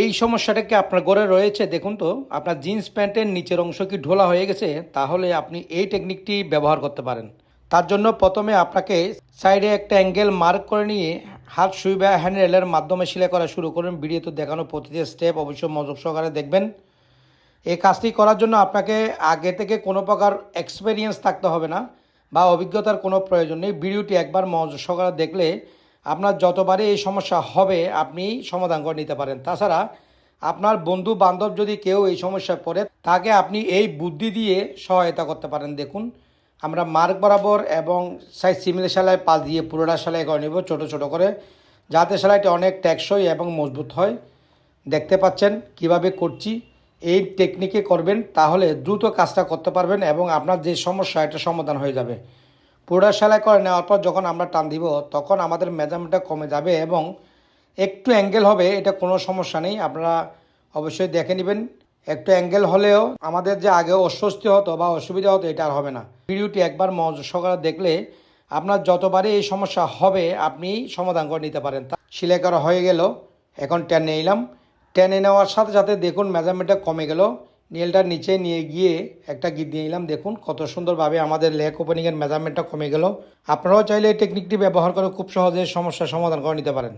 এই সমস্যাটা কি আপনার ঘরে রয়েছে? দেখুন তো, আপনার জিন্স প্যান্টের নিচের অংশ কি ঢোলা হয়ে গেছে? তাহলে আপনি এই টেকনিকটি ব্যবহার করতে পারেন। তার জন্য প্রথমে আপনাকে সাইডে একটা অ্যাঙ্গেল মার্ক করে নিয়ে হাত সুই বা হ্যান্ডেলের মাধ্যমে সেলাই করা শুরু করুন। ভিডিওতে দেখানো প্রতিটি স্টেপ অবশ্যই মনোযোগ সহকারে দেখবেন। এই কাজটি করার জন্য আপনাকে আগে থেকে কোনো প্রকার এক্সপেরিয়েন্স থাকতে হবে না বা অভিজ্ঞতার কোনো প্রয়োজন নেই। ভিডিওটি একবার মনোযোগ সহকারে দেখলে আপনার যতবারই এই সমস্যা হবে, আপনি সমাধান করে নিতে পারেন। তাছাড়া আপনার বন্ধু বান্ধব যদি কেউ এই সমস্যায় পড়ে, তাকে আপনি এই বুদ্ধি দিয়ে সহায়তা করতে পারেন। দেখুন, আমরা মার্ক বরাবর এবং সাইজ সিমিলে সেলাই পাশ দিয়ে পুরোটা সেলাই করে নেব ছোটো ছোটো করে, যাতে সেলাইটি অনেক টেকসই এবং মজবুত হয়। দেখতে পাচ্ছেন কীভাবে করছি। এই টেকনিকে করবেন, তাহলে দ্রুত কাজটা করতে পারবেন এবং আপনার যে সমস্যা, এটা সমাধান হয়ে যাবে। পুরোটা সেলাই করে নেওয়ার পর যখন আমরা টান দিব, তখন আমাদের মেজারমেন্টটা কমে যাবে এবং একটু অ্যাঙ্গেল হবে, এটা কোনো সমস্যা নেই। আপনারা অবশ্যই দেখে নেবেন। একটু অ্যাঙ্গেল হলেও আমাদের যে আগে অস্বস্তি হতো বা অসুবিধা হতো, এটা আর হবে না। ভিডিওটি একবার মনোযোগ সহকারে দেখলে আপনার যতবারই এই সমস্যা হবে, আপনি সমাধান করে নিতে পারেন। তা সেলাই করা হয়ে গেল। এখন টেনে নিলাম। টেনে নেওয়ার সাথে সাথে দেখুন, মেজারমেন্টটা কমে গেল। নীলটা নিচে নিয়ে গিয়ে একটা গিট দিয়ে নিলাম। দেখুন কত সুন্দরভাবে আমাদের লেক ওপেনিংয়ের মেজারমেন্টটা কমে গেল। আপনারাও চাইলে এই টেকনিকটি ব্যবহার করে খুব সহজে সমস্যার সমাধান করে নিতে পারেন।